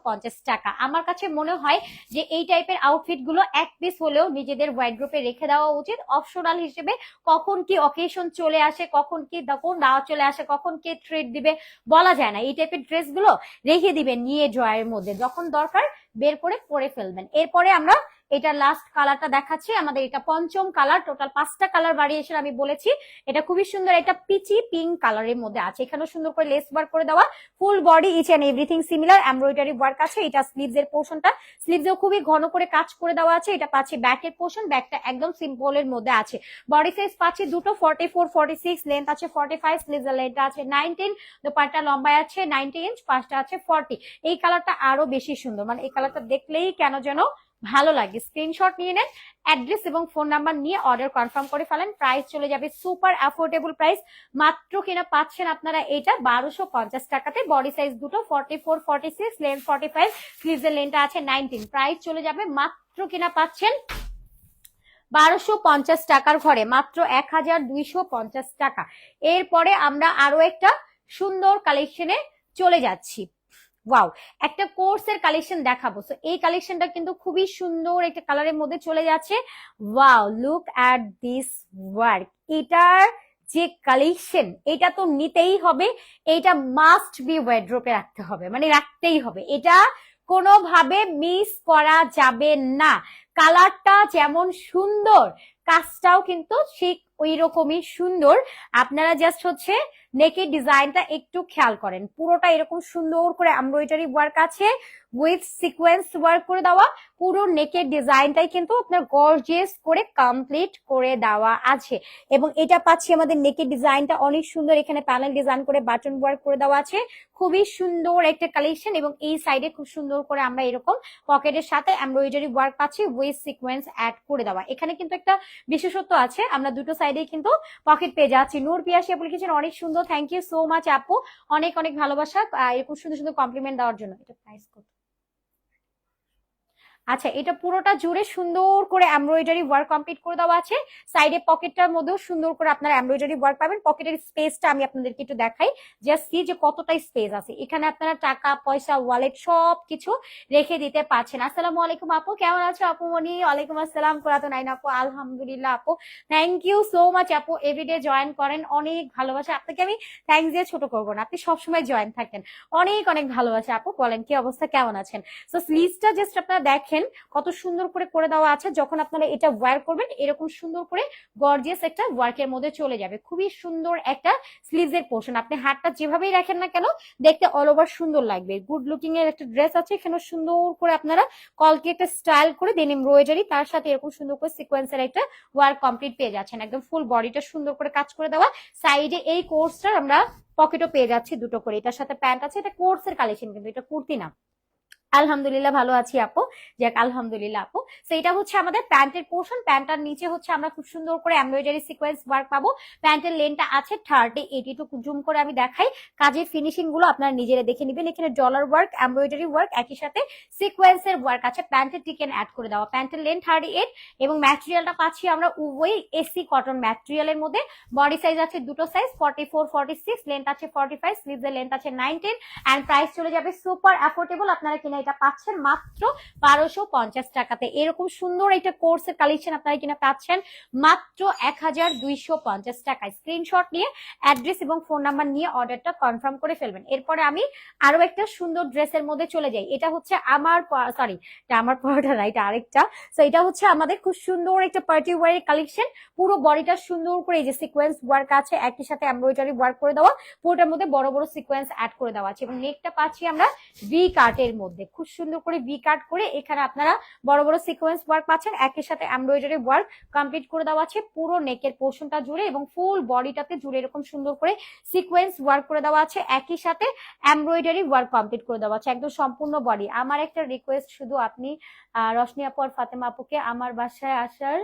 Speaker 2: টাকা। আমার কাছে মনে হয় যে এই টাইপের আউটফিট গুলো এক পিস হলেও নিজেদের ওয়াইড্রোপে রেখে দেওয়া উচিত। অপশনাল হিসেবে কখন কি অকেশন চলে আসে, কখন কি কোন দাওয়া চলে আসে, কখন কে ট্রিট দিবে, বলা যায় না। এই টাইপের ড্রেসগুলো রেখে দিবে নিয়ে ড্রয়ের মধ্যে। যখন দরকার বের করে পরে ফেলবেন। এরপরে আমরা এটা লাস্ট কালারটা দেখাচ্ছি। আমাদের এটা পঞ্চম কালার টোটাল পাঁচটা কালার ভ্যারিয়েশন আমি বলেছি। এটা খুবই সুন্দর এটা পিচি পিঙ্ক কালারের মধ্যে আছে। এখানেও সুন্দর করে লেস ওয়ার্ক করে দেওয়া। Full body each and everything similar embroidery work আছে। এটা স্লিভস এর পোর্শনটা স্লিভসেও খুবই ঘন করে কাজ করে দেওয়া আছে। এটা পাচ্ছি ব্যাকের পোর্শন ব্যাকটা একদম সিম্পল এর মধ্যে আছে। বডি সাইজ পাচ্ছি দুটো forty four forty six length আছে ফর্টি ফাইভ স্লিভস এর লেন্থ আছে নাইনটিন দোপাট্টা লম্বায় আছে নাইনটি ইঞ্চ পাঁচটা আছে ফর্টি এই কালারটা আরও বেশি সুন্দর। মানে এই কালারটা দেখলেই কেন যেন ভালো লাগে। স্ক্রিনশট নিয়ে নেন অ্যাড্রেস এবং ফোন নাম্বার নিয়ে অর্ডার কনফার্ম করে ফেলেন প্রাইস চলে যাবে সুপার অ্যাফোর্ডেবল প্রাইস মাত্র কিনা পাচ্ছেন আপনারা এটা বারোশো পঞ্চাশ টাকাতে। বডি সাইজ দুটো forty four forty six len forty five স্লিভসের লেনটা আছে নাইনটিন প্রাইস চলে যাবে মাত্র কিনা পাচ্ছেন বারোশো পঞ্চাশ টাকার ঘরে, মাত্র এক হাজার দুইশো পঞ্চাশ টাকা। এরপরে আমরা আরও একটা সুন্দর কালেকশনে চলে যাচ্ছি। ওয়াও একটা কোর্সের কালেকশন দেখাবো। সো এই কালেকশনটা কিন্তু খুবই সুন্দর একটা কালারের মধ্যে চলে যাচ্ছে। Wow look at this work এটার যে কালেকশন এটা তো নিতেই হবে। এটা মাস্ট বি ওয়েড্রোপে রাখতে হবে। মানে রাখতেই হবে। এটা কোনোভাবে মিস করা যাবে না। কালারটা যেমন সুন্দর, কাজটাও কিন্তু ঠিক ওই রকমই সুন্দর। আপনারা জাস্ট হচ্ছে নেকের ডিজাইনটা একটু খেয়াল করেন। পুরোটা এরকম সুন্দর করে এমব্রয়ডারি ওয়ার্ক আছে। উইথ সিকোয়েন্স ওয়ার্ক করে দেওয়া। পুরো নেকের ডিজাইনটাই কিন্তু আপনার গর্জিয়াস করে কমপ্লিট করে দেওয়া আছে। এবং এটা পাচ্ছি আমাদের নেকের ডিজাইনটা অনেক সুন্দর। এখানে প্যানেল ডিজাইন করে বাটন ওয়ার্ক করে দেওয়া আছে। খুবই সুন্দর একটা কালেকশন এবং এই সাইডে খুব সুন্দর করে আমরা এরকম পকেটের সাথে এমব্রয়ডারি ওয়ার্ক পাচ্ছি। উইথ সিকোয়েন্স অ্যাড করে দেওয়া। এখানে কিন্তু একটা বিশেষত্ব আছে। আমরা দুটো সাইডে কিন্তু পকেট পেয়ে যাচ্ছি। নূর, পিয়াসি, আপু লিখেছেন, অনেক সুন্দর থ্যাংক ইউ সো মাচ আপু। অনেক অনেক ভালোবাসা এরকম সুন্দর সুন্দর কমপ্লিমেন্ট দেওয়ার জন্য। এটা প্রাইস কত? আচ্ছা এটা পুরোটা জুড়ে সুন্দর করে এমব্রয়ডারি ওয়ার্ক কমপ্লিট করে দেওয়া আছে। সাইডে পকেটটার মধ্যেও সুন্দর করে আপনারা এমব্রয়ডারি ওয়ার্ক পাবেন। পকেটের স্পেসটা আমি আপনাদেরকে একটু দেখাই। জাস্ট সি যে কতটা স্পেস আছে। এখানে আপনারা টাকা, পয়সা ওয়ালেট সব কিছু রেখে দিতে পারছেন। আসসালামু আলাইকুম আপু, কেমন আছো আপু মনি? ওয়ালাইকুম আসসালাম কোরাতো নাইন আপু, আলহামদুলিল্লাহ আপু। থ্যাংক ইউ সো মাচ আপু এভরিডে জয়েন করেন। অনেক ভালোবাসা। আপনাকে আমি থ্যাংক দিয়ে ছোট করব না। আপনি সবসময় জয়েন থাকেন। অনেক অনেক ভালোবাসা আপু। বলেন, কি অবস্থা? কেমন আছেন? সো স্লিভসটা জাস্ট আপনারা দেখেন। দেখেন কত সুন্দর করে করে দেওয়া আছে। যখন আপনারা এটা ওয়্যার করবেন, এরকম সুন্দর করে গর্জিয়াস একটা ওয়ার্কের মধ্যে চলে যাবে। খুবই সুন্দর একটা স্লিভস এর পোর্শন আপনি হাতটা যেভাবেই রাখেন না কেন, দেখতে অল ওভার সুন্দর লাগবে। গুড লুকিং এর একটা ড্রেস আছে এখানে সুন্দর করে আপনারা কলকে একটা স্টাইল করে দেন এমব্রয়ডারি তার সাথে এরকম সুন্দর করে সিকোয়েন্সের একটা ওয়ার্ক কমপ্লিট পেয়ে যাচ্ছেন। একদম ফুল বডিটা সুন্দর করে কাজ করে দেওয়া। সাইডে এই কোর্সটার আমরা পকেটও পেয়ে যাচ্ছি দুটো করে। এটার সাথে প্যান্ট আছে, এটা কোর্সের কালেকশন কিন্তু, এটা কুর্তি না। আলহামদুলিল্লাহ ভালো আছি আপু। যাক, আলহামদুলিল্লাহ আপু। এটা হচ্ছে আমাদের প্যান্টের পোর্শন প্যান্টটার নিচে হচ্ছে আমরা খুব সুন্দর করে এমব্রয়ডারি সিকোয়েন্স ওয়ার্ক পাবো। প্যান্টের লেনটা আছে থার্টি এইটি টু জুম করে আমি দেখাই। কাজের ফিনিশিংগুলো আপনারা নিজেরা দেখে নেবেন। এখানে ডলার ওয়ার্ক এমব্রয়ডারি ওয়ার্ক একই সাথে সিকোয়েন্সের ওয়ার্ক আছে। প্যান্টের টিকেন অ্যাড করে দেওয়া। প্যান্টের লেন থার্টি এইট এবং ম্যাটেরিয়ালটা পাচ্ছি আমরা উভয় এসি কটন ম্যাটেরিয়ালের মধ্যে। বডি সাইজ আছে দুটো size forty four forty six length আছে ফর্টি ফাইভ স্লিভসের লেন্থ আছে নাইনটিন অ্যান্ড প্রাইস চলে যাবে সুপার অ্যাফোর্ডেবল আপনারা কিনা এটা পাচ্ছেন মাত্র বারোশো পঞ্চাশ টাকাতে। এরকম সুন্দর একটা কোর্সের কালেকশন আপনারা কিনা পাচ্ছেন মাত্র এক হাজার দুইশো পঞ্চাশ টাকায়। স্ক্রিনশট নিয়ে অ্যাড্রেস এবং ফোন নাম্বার নিয়ে অর্ডারটা কনফার্ম করে ফেলবেন। এরপরে আমি আরও একটা সুন্দর ড্রেসের মধ্যে চলে যাই। এটা হচ্ছে আমার সরি এটা আমার পরোটা না, এটা আরেকটা। তো এটা হচ্ছে আমাদের খুব সুন্দর একটা পার্টি ওয়ারের কালেকশন পুরো বডিটা সুন্দর করে এই যে সিকোয়েন্স ওয়ার্ক আছে, একই সাথে এমব্রয়ডারি ওয়ার্ক করে দেওয়া। পুরোটার মধ্যে বড় বড় সিকোয়েন্স অ্যাড করে দেওয়া আছে। এবং নেকটা পাচ্ছি আমরা ভি কাটের মধ্যে। খুব সুন্দর করে ভি কাট করে এখানে আপনারা বড় বড় সিকোয়েন্স ওয়ার্ক পাচ্ছেন। একই সাথে এমব্রয়ডারি ওয়ার্ক কমপ্লিট করে দেওয়া আছে। পুরো নেকের পোর্শনটা জুড়ে এবং ফুল বডিটাতে জুড়ে এরকম সুন্দর করে সিকোয়েন্স ওয়ার্ক করে দেওয়া আছে। একই সাথে এমব্রয়ডারি ওয়ার্ক কমপ্লিট করে দেওয়া আছে। একদম সম্পূর্ণ বডি আমার একটা রিকোয়েস্ট শুধু আপনি রশনি আপু আর ফাতেমা আপুকে আমার বাসায় আসার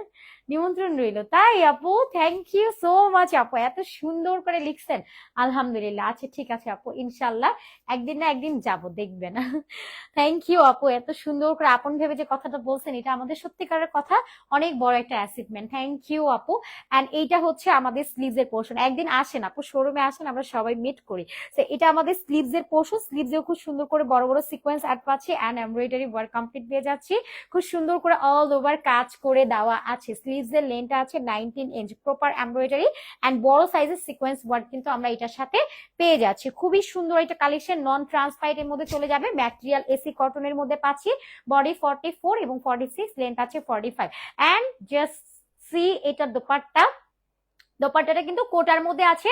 Speaker 2: নিমন্ত্রণ রইল। তাই আপু থ্যাংক ইউ সো মাচ আপু। এত সুন্দর করে লিখছেন। আলহামদুলিল্লাহ। আচ্ছা ঠিক আছে আপু। ইনশাল্লাহ একদিন না একদিন যাব, দেখবেন। থ্যাংক ইউ আপু এত সুন্দর করে আপন ভেবে যে কথাটা বলছেন, এটা আমাদের সত্যিকারের কথা, অনেক বড় একটা অ্যাচিভমেন্ট থ্যাংক ইউ আপু অ্যান্ড এইটা হচ্ছে আমাদের স্লিভস এর পোর্শন একদিন আসেন আপু শোরুমে আসেন, আমরা সবাই মিট করি। তো এটা আমাদের স্লিভস এর পোর্শন স্লিভস এও খুব সুন্দর করে বড় বড় সিকোয়েন্স অ্যাড পাচ্ছি অ্যান্ড এমব্রয়ডারি ওয়ার্ক কমপ্লিট পেয়ে যাচ্ছি। খুব সুন্দর করে অল ওভার কাজ করে দেওয়া আছে। স্লিভস এর লেন্থটা আছে nineteen inch proper embroidery and বড় সাইজের সিকোয়েন্স ওয়ার্ক কিন্তু আমরা এটার সাথে পেয়ে যাচ্ছি। খুবই সুন্দর একটা কালেকশন নন ট্রান্সপাইট এর মধ্যে চলে যাবে। ম্যাটেরিয়াল এসি কটনের মধ্যে পাচ্ছি বডি ফর্টি ফোর এবং ফর্টি সিক্স লেন্থ আছে forty five and just see এটার দোপাট্টা। দোপাট্টাটা কিন্তু কোটার মধ্যে আছে,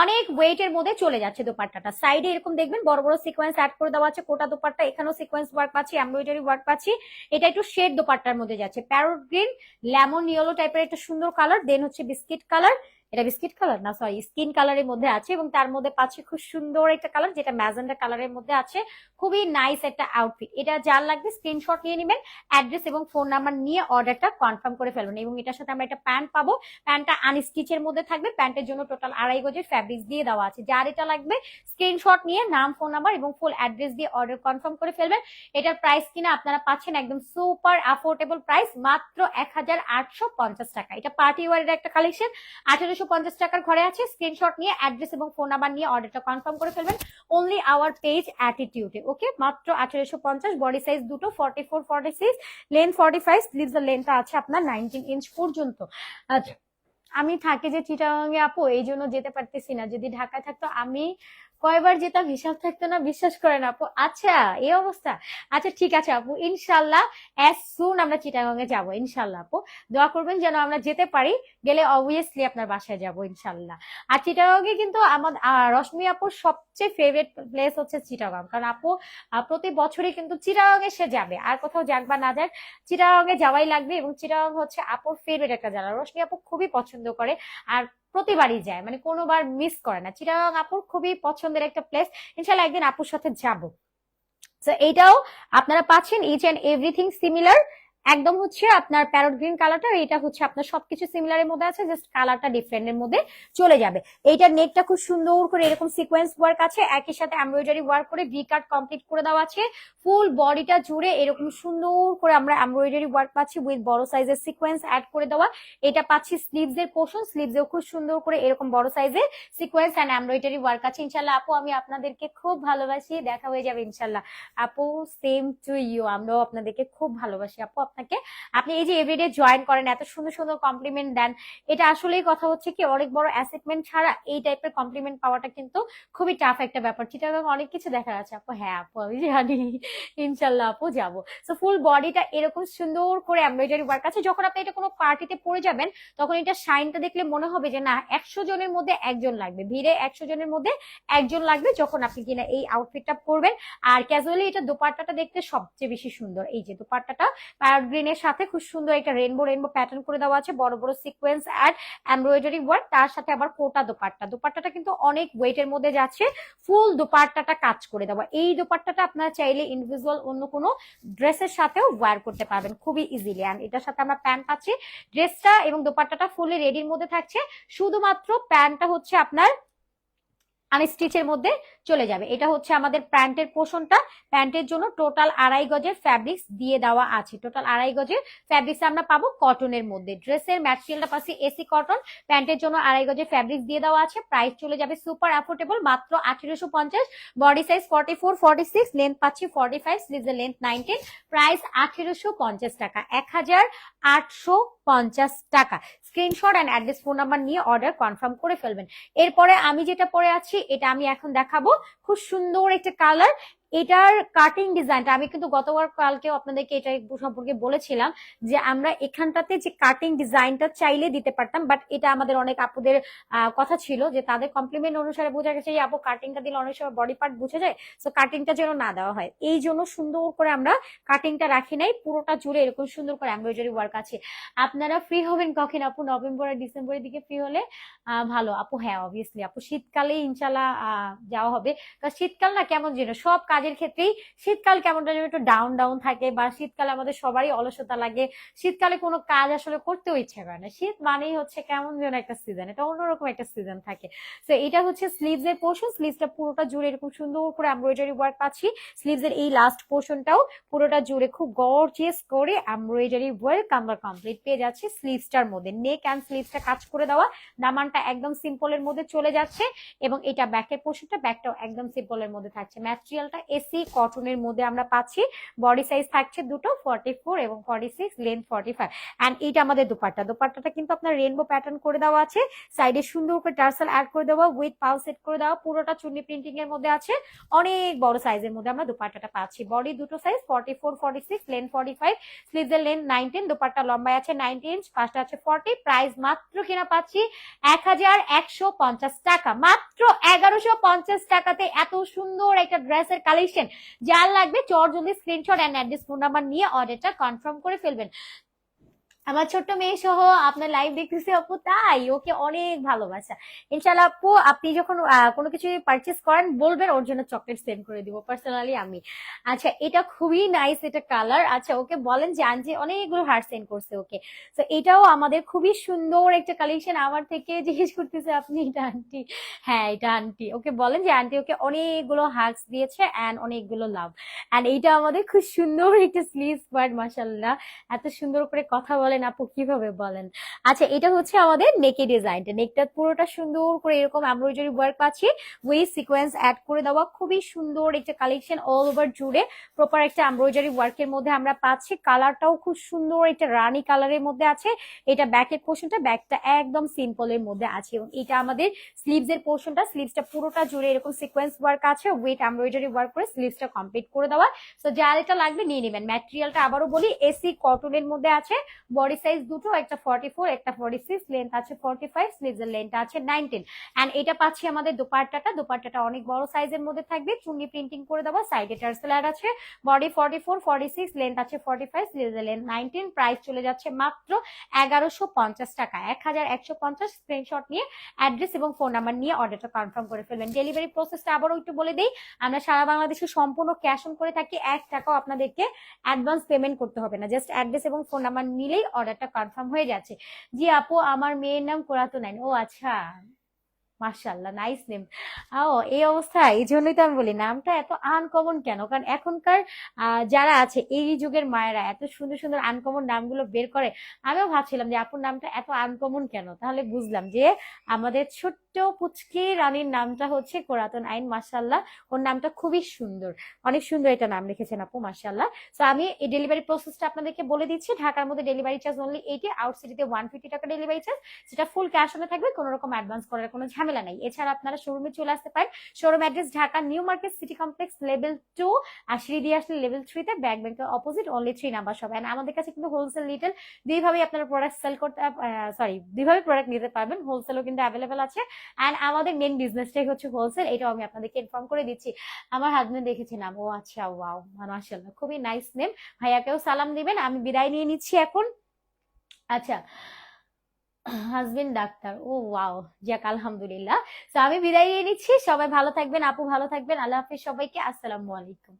Speaker 2: অনেক ওয়েটের মধ্যে চলে যাচ্ছে দোপাট্টাটা। সাইডে এরকম দেখবেন, বড় বড় সিকোয়েন্স অ্যাড করে দেওয়া আছে, কোটা দোপাট্টা, এখানেও সিকোয়েন্স ওয়ার্ক পাচ্ছি এমব্রয়ডারি ওয়ার্ক পাচ্ছি। এটা একটু শেড দোপাট্টার মধ্যে যাচ্ছে। প্যারোট গ্রিন লেমন ইয়েলো টাইপের একটা সুন্দর কালার দেন হচ্ছে বিস্কিট কালার এটা বিস্কিট কালার? না সরি স্কিন কালারের মধ্যে আছে এবং তার মধ্যে পাচ্ছে খুব সুন্দর একটা কালার যেটা ম্যাজেন্ডা কালারের মধ্যে আছে। খুবই নাইস একটা আউটফিট এটা যার লাগবে স্ক্রিনশট নিয়ে নেবেন অ্যাড্রেস এবং ফোন নাম্বার নিয়ে অর্ডারটা কনফার্ম করে ফেলবেন এবং এটার সাথে আমরা একটা প্যান্ট পাবো। প্যান্টটা আনস্টিচের মধ্যে থাকবে প্যান্টের জন্য টোটাল আড়াই গজের ফ্যাব্রিক্স দিয়ে দেওয়া আছে। যার এটা লাগবে স্ক্রিনশট নিয়ে নাম ফোন নাম্বার এবং ফুল অ্যাড্রেস দিয়ে অর্ডার কনফার্ম করে ফেলবেন। এটার প্রাইস কিনা আপনারা পাচ্ছেন একদম সুপার অ্যাফোর্ডেবল প্রাইস মাত্র এক হাজার আটশো পঞ্চাশ টাকা। এটা পার্টি ওয়ারের একটা কালেকশন আঠারোশো পঞ্চাশ টাকার ঘরে আছে। স্ক্রিনশট নিয়ে অ্যাড্রেস এবং ফোন নাম্বার নিয়ে অর্ডারটা কনফার্ম করে ফেলবেন। অনলি আওয়ার পেজ অ্যাটিটিউডে ওকে মাত্র আঠারোশো পঞ্চাশ বডি সাইজ দুটো forty four forty six length forty five sleeves এর লেন্থটা আছে আপনার নাইনটিন ইঞ্চ পর্যন্ত। আচ্ছা আমি থাকি যে চিটাগাঙ্গে আপু এই জন্য যেতে পারতেছি না। যদি ঢাকায় থাকতো আমি কয়বার যেতাম হিসাব থাকতো না, বিশ্বাস করেন আপু। আচ্ছা এই অবস্থা। আচ্ছা ঠিক আছে আপু। ইনশাল্লাহ অ্যাজ সুন আমরা চিটাগাংয়ে যাব ইনশাল্লাহ আপু। দোয়া করবেন যেন আমরা যেতে পারি, গেলে অবভিয়াসলি আপনার বাসায় যাব ইনশাল্লাহ আর চিটাগাঙ্গে কিন্তু আমার রশ্মি আপুর সবচেয়ে ফেভারিট প্লেস হচ্ছে চিটাগাং কারণ আপু প্রতি বছরই কিন্তু চিটাগাঙ্গে সে যাবে। আর কোথাও যাক বা না যাক চিটাগাঙ্গে যাওয়াই লাগবে এবং চিটাগাং হচ্ছে আপুর ফেভারিট একটা জায়গা। রশ্মি আপু খুবই পছন্দ করে আর প্রতিবারই যায় মানে কোনোবার মিস করে না। চিটাগাং আপুর খুবই পছন্দের একটা প্লেস ইনশাল্লাহ একদিন আপুর সাথে যাব। তো এইটাও আপনারা পাচ্ছেন ইচ এন্ড এভরিথিং সিমিলার একদম হচ্ছে আপনার প্যারট গ্রিন কালারটা এটা হচ্ছে আপনার সবকিছু সিমিলারের মধ্যে আছে জাস্ট কালারটা ডিফারেন্টের মধ্যে চলে যাবে। এইটার নেকটা খুব সুন্দর করে এরকম সিকোয়েন্স ওয়ার্ক আছে, একই সাথে এমব্রয়ডারি ওয়ার্ক করে ভি কাট কমপ্লিট করে দেওয়া আছে। ফুল বডিটা জুড়ে এরকম সুন্দর করে আমরা এমব্রয়ডারি ওয়ার্ক পাচ্ছি উইথ বড় সাইজের সিকোয়েন্স অ্যাড করে দেওয়া। এটা পাচ্ছি স্লিভস এর পোর্শন স্লিভস এও খুব সুন্দর করে এরকম বড় সাইজের সিকোয়েন্স অ্যান্ড এমব্রয়ডারি ওয়ার্ক আছে। ইনশাল্লাহ আপু, আমি আপনাদেরকে খুব ভালোবাসি, দেখা হয়ে যাবে ইনশাল্লাহ। আপু সেম টু ইউ আমরাও আপনাদেরকে খুব ভালোবাসি। আপু আপনাকে। আপনি এই যে এভরিডে জয়েন করেন, এত সুন্দর সুন্দর কমপ্লিমেন্ট দেন, এটা আসলেই কথা হচ্ছে কি, অনেক বড় অ্যাসেটমেন্ট ছাড়া এই টাইপের কমপ্লিমেন্ট পাওয়াটা কিন্তু খুবই টাফ একটা ব্যাপার। চিটাগাং অনেক কিছু দেখা যাচ্ছে আপু হ্যাঁ আপু, আমি জানি। ইনশাল্লাহ আপু যাব। সো ফুল বডিটা এরকম সুন্দর করে এমব্রয়ডারি ওয়ার্ক আছে। যখন আপনি এটা কোনো পার্টিতে পরে যাবেন, তখন এটা শাইনটা দেখলে মনে হবে যে, না, একশো জনের মধ্যে একজন লাগবে। ভিড়ে একশো জনের মধ্যে একজন লাগবে যখন আপনি কিনা এই আউটফিটটা পরবেন। আর ক্যাজুয়ালি এটা দোপাট্টাটা দেখতে সবচেয়ে বেশি সুন্দর। এই যে দোপাট্টাটা প্যারট গ্রিনের সাথে খুব সুন্দর একটা রেনবো রেনবো প্যাটার্ন করে দেওয়া আছে। বড় বড় সিকোয়েন্স আর এমব্রয়ডারি ওয়ার্ক তার সাথে আবার কোটা দোপাট্টা। দোপাট্টাটা কিন্তু অনেক ওয়েটের মধ্যে যাচ্ছে। ফুল দোপাট্টাটা কাজ করে দেওয়া। এই দোপাট্টাটা আপনারা চাইলে ইন্ডিভিজুয়াল অন্য কোনো ড্রেসের সাথেও ওয়্যার করতে পারবেন খুবই ইজিলি অ্যান্ড এটার সাথে আমরা প্যান্ট পাচ্ছি ড্রেসটা এবং দোপাট্টাটা ফুলি রেডির মধ্যে থাকছে। শুধুমাত্র প্যান্টটা হচ্ছে আপনার আনস্টিচের মধ্যে চলে যাবে। এটা হচ্ছে আমাদের প্যান্টের পোষণটা। প্যান্টের জন্য টোটাল আড়াই গজের ফ্যাব্রিক্স দিয়ে দেওয়া আছে। টোটাল আড়াই গজের ফ্যাব্রিক্স আমরা পাবো কটনের মধ্যে। ড্রেসের ম্যাটেরিয়ালটা পাচ্ছি এসি কটন প্যান্টের জন্য আড়াই গজের ফ্যাব্রিক্স দিয়ে দেওয়া আছে। প্রাইস চলে যাবে সুপার অ্যাফোর্ডেবল মাত্র আঠেরোশো পঞ্চাশ। Body size forty four forty six length পাচ্ছি ফর্টি ফাইভ স্লিভের লেন্থ নাইনটিন প্রাইস আঠেরোশো পঞ্চাশ টাকা। এক হাজার আটশো পঞ্চাশ টাকা। Screenshot and address phone number নিয়ে অর্ডার কনফার্ম করে ফেলবেন। এরপরে আমি যেটা পরে আছি, এটা আমি এখন দেখাবো। খুব সুন্দর একটা কালার এটার কাটিং ডিজাইনটা আমি কিন্তু গতবার কালকেও আপনাদেরকে এটা সম্পর্কে বলেছিলাম যে আমরা এখানটাতে যে কাটিং ডিজাইনটা চাইলে দিতে পারতাম বাট এটা আমাদের অনেক আপুদের কথা ছিল যে তাদের কমপ্লিমেন্ট অনুসারে বোঝা গেছে যে আপু কাটিংটা দিলে অনেক সময় বডি পার্ট বুঝে যায় তো কাটিংটা যেন না দেওয়া হয়। এই জন্য সুন্দর করে আমরা কাটিংটা রাখি নাই, পুরোটা জুড়ে এরকম সুন্দর করে এমব্রয়ডারি ওয়ার্ক আছে। আপনারা ফ্রি হবেন কখন আপু? নভেম্বর আর ডিসেম্বরের দিকে ফ্রি হলে ভালো। আপু হ্যাঁ অবভিয়াসলি আপু শীতকালে ইনশাল্লাহ যাওয়া হবে। কারণ শীতকাল না কেমন যেন, সব কাজের ক্ষেত্রেই শীতকাল কেমনটা যেন একটু ডাউন ডাউন থাকে বা শীতকালে আমাদের সবারই অলসতা লাগে। শীতকালে কোনো কাজ আসলে করতেও ইচ্ছে করে না। শীত মানেই হচ্ছে কেমন যেন একটা সিজন এটা অন্যরকম একটা সিজন থাকে। তো এটা হচ্ছে স্লিভস এর পোর্শন স্লিভসটা পুরোটা জুড়ে এরকম সুন্দর করে এমব্রয়ডারি ওয়ার্ক পাচ্ছি। স্লিভস এর এই লাস্ট পোর্শনটাও পুরোটা জুড়ে খুব গর্জিয়াস করে এমব্রয়ডারি ওয়ার্ক আমরা কমপ্লিট পেয়ে যাচ্ছি স্লিভসটার মধ্যে। নেক অ্যান্ড স্লিভসটা কাজ করে দেওয়া। দামানটা একদম সিম্পলের মধ্যে চলে যাচ্ছে এবং এটা ব্যাকের পোর্শনটা ব্যাকটাও একদম সিম্পলের মধ্যে থাকছে। ম্যাটেরিয়ালটা এসি কটনের মধ্যে আমরা পাচ্ছি। বডি সাইজ থাকছে দুটো ফর্টি ফোর এবং forty six length forty five and এইটা আমাদের দুপাট্টা। দুপাট্টাটা কিন্তু আপনার রেনবো প্যাটার্ন করে দেওয়া আছে। সাইডে সুন্দর করে টার্সেল অ্যাড করে দেওয়া উইথ পাউ সেট করে দেওয়া, পুরোটা চুন্নি প্রিন্টিং এর মধ্যে আছে। অনেক বড় সাইজের মধ্যে আমরা দুপাট্টাটা পাচ্ছি। বডি দুটো size forty four forty six length forty five স্লিভের লেন্থ নাইনটিন দুপাট্টা লম্বায় আছে নাইনটি ইঞ্চ পাঁচটা আছে ফর্টি প্রাইস মাত্র কিনা পাচ্ছি এক হাজার একশো পঞ্চাশ টাকা। মাত্র এগারোশো পঞ্চাশ টাকাতে এত সুন্দর একটা ড্রেসের কালেকশন যার লাগবে চর জলদি screenshot and address phone number নিয়ে অর্ডারটা কনফার্ম করে ফেলবেন। আমার ছোট্ট মেয়ে সহ আপনার লাইভ দেখতেছি আপু তাই ওকে অনেক ভালোবাসা। ইনশাল্লাহ আপু, আপনি যখন কোনো কিছু পারচেস করেন, বলবেন ওর জন্য চকলেট সেন্ড করে দিব পার্সোনালি আমি। আচ্ছা এটা খুবই নাইস এটা কালার আচ্ছা ওকে বলেন যে আনজি অনেকগুলো হার সেন্ড করছে ওকে। তো এটাও আমাদের খুবই সুন্দর একটা কালেকশন আমার থেকে জিজ্ঞেস করতেছে আপনি এটা আন্টি? হ্যাঁ এটা আন্টি। ওকে বলেন যে আন্টি ওকে অনেকগুলো হার্টস দিয়েছে অ্যান্ড অনেকগুলো লাভ অ্যান্ড এইটা আমাদের খুব সুন্দর একটা স্লিভ পার্ট মাসাল্লাহ এত সুন্দর করে কথা বলেন আপু, কীভাবে বলেন? আচ্ছা এটা হচ্ছে আমাদের নেকে ডিজাইনটা নেকটা পুরোটা সুন্দর করে এরকম এমব্রয়ডারি ওয়ার্ক পাচ্ছি উইথ সিকোয়েন্স অ্যাড করে দেওয়া। খুবই সুন্দর একটা কালেকশন অল ওভার জুড়ে প্রপার একটা এমব্রয়ডারি ওয়ার্কের মধ্যে আমরা পাচ্ছি। কালারটাও খুব সুন্দর, একটা রানী কালারের মধ্যে আছে। এটা ব্যাকের পোর্শনটা ব্যাকটা একদম সিম্পলের মধ্যে আছে। এবং এটা আমাদের স্লিভস এর পোর্শনটা স্লিভসটা পুরোটা জুড়ে এরকম সিকোয়েন্স ওয়ার্ক আছে উইথ এমব্রয়ডারি ওয়ার্ক করে স্লিভসটা কমপ্লিট করে দেওয়া। তো যার এটা লাগবে নিয়ে নেবেন। ম্যাটেরিয়ালটা আবারও বলি এসি কটনের মধ্যে আছে। বডি সাইজ দুটো, একটা ফর্টি ফোর একটা ফর্টি সিক্স লেন্থ আছে ফর্টি ফাইভ স্লিভস এর লেন্থ আছে নাইনটিন অ্যান্ড এটা পাচ্ছি আমাদের দোপাট্টাটা দোপাট্টাটা অনেক বড় সাইজের মধ্যে থাকবে। চুন্নি প্রিন্টিং করে দেওয়া সাইডে টার্সেল অ্যাড আছে body forty four forty six length আছে ফর্টি ফাইভ স্লিভস এর লেন্থ নাইনটিন প্রাইস চলে যাচ্ছে মাত্র এগারোশো পঞ্চাশ টাকা। এক হাজার একশো পঞ্চাশ স্ক্রিনশট নিয়ে অ্যাড্রেস এবং ফোন নাম্বার নিয়ে অর্ডারটা কনফার্ম করে ফেলবেন। ডেলিভারি প্রসেসটা আবারও একটু বলে দিই, আমরা সারা বাংলাদেশে সম্পূর্ণ ক্যাশ অন করে থাকি, এক টাকাও আপনাদেরকে অ্যাডভান্স পেমেন্ট করতে হবে না। জাস্ট অ্যাড্রেস এবং ফোন নাম্বার নিলেই অর্ডারটা কনফার্ম হয়ে যাচ্ছে জি আপু, আমার মেয়ের নাম কোরাতো নাইন ও আচ্ছা মার্শাল্লাহ নাইস নেম ও এই অবস্থা এই জন্যই তো আমি বলি, নামটা এত আনকমন কেন? কারণ এখনকার যারা আছে, এই যুগের মায়েরা এত সুন্দর সুন্দর আনকমন নামগুলো বের করে, আমিও ভাবছিলাম যে আপুর নামটা এত আনকমন কেন? তাহলে বুঝলাম যে, আমাদের ছোট্ট ছোট্ট পুচকি রানীর নামটা হচ্ছে কোরাতন আইন মাসাল্লাহ ওর নামটা খুবই সুন্দর। অনেক সুন্দর এটা নাম লিখেছেন আপু মাসাল্লাহ তো আমি এই ডেলিভারি প্রসেসটা আপনাদেরকে বলে দিচ্ছি। ঢাকার মধ্যে delivery charge only eighty out সিটিতে ওয়ান ফিফটি টাকা ডেলিভারি চার্জ যেটা ফুল ক্যাশ অনে থাকবে, কোনো রকম অ্যাডভান্স করার কোনো ঝামেলা নাই। এছাড়া আপনারা শোরুমে চলে আসতে পারেন। Showroom address Dhaka new market city complex level two আর সিঁড়ি দিয়ে আসলে লেভেল থ্রিতে ব্যাক ব্যাংকের অপোজিট অনলি থ্রি নাম্বার সব And আমাদের কাছে কিন্তু হোলসেল রিটেল দুইভাবেই আপনারা প্রোডাক্ট সেল করতে সরি দুইভাবে প্রোডাক্ট নিতে পারবেন। হোলসেলও কিন্তু অ্যাভেলেবেল আছে। অ্যান্ড আমাদের মেন বিজনেসটাই হচ্ছে হোলসেল এটাও আমি আপনাদেরকে ইনফর্ম করে দিচ্ছি। আমার হাজবেন্ড দেখেছি নাম ও আচ্ছা ওয়াও মাশাআল্লাহ, খুবই নাইস নেম ভাইয়াকেও সালাম দিবেন, আমি বিদায় নিয়ে নিচ্ছি এখন। আচ্ছা হাজবেন্ড ডাক্তার, ও ওয়াও যাক, আলহামদুলিল্লাহ। তো আমি বিদায় নিয়ে নিচ্ছি, সবাই ভালো থাকবেন, আপু ভালো থাকবেন, আল্লাহ হাফিজ সবাইকে, আসসালামু আলাইকুম।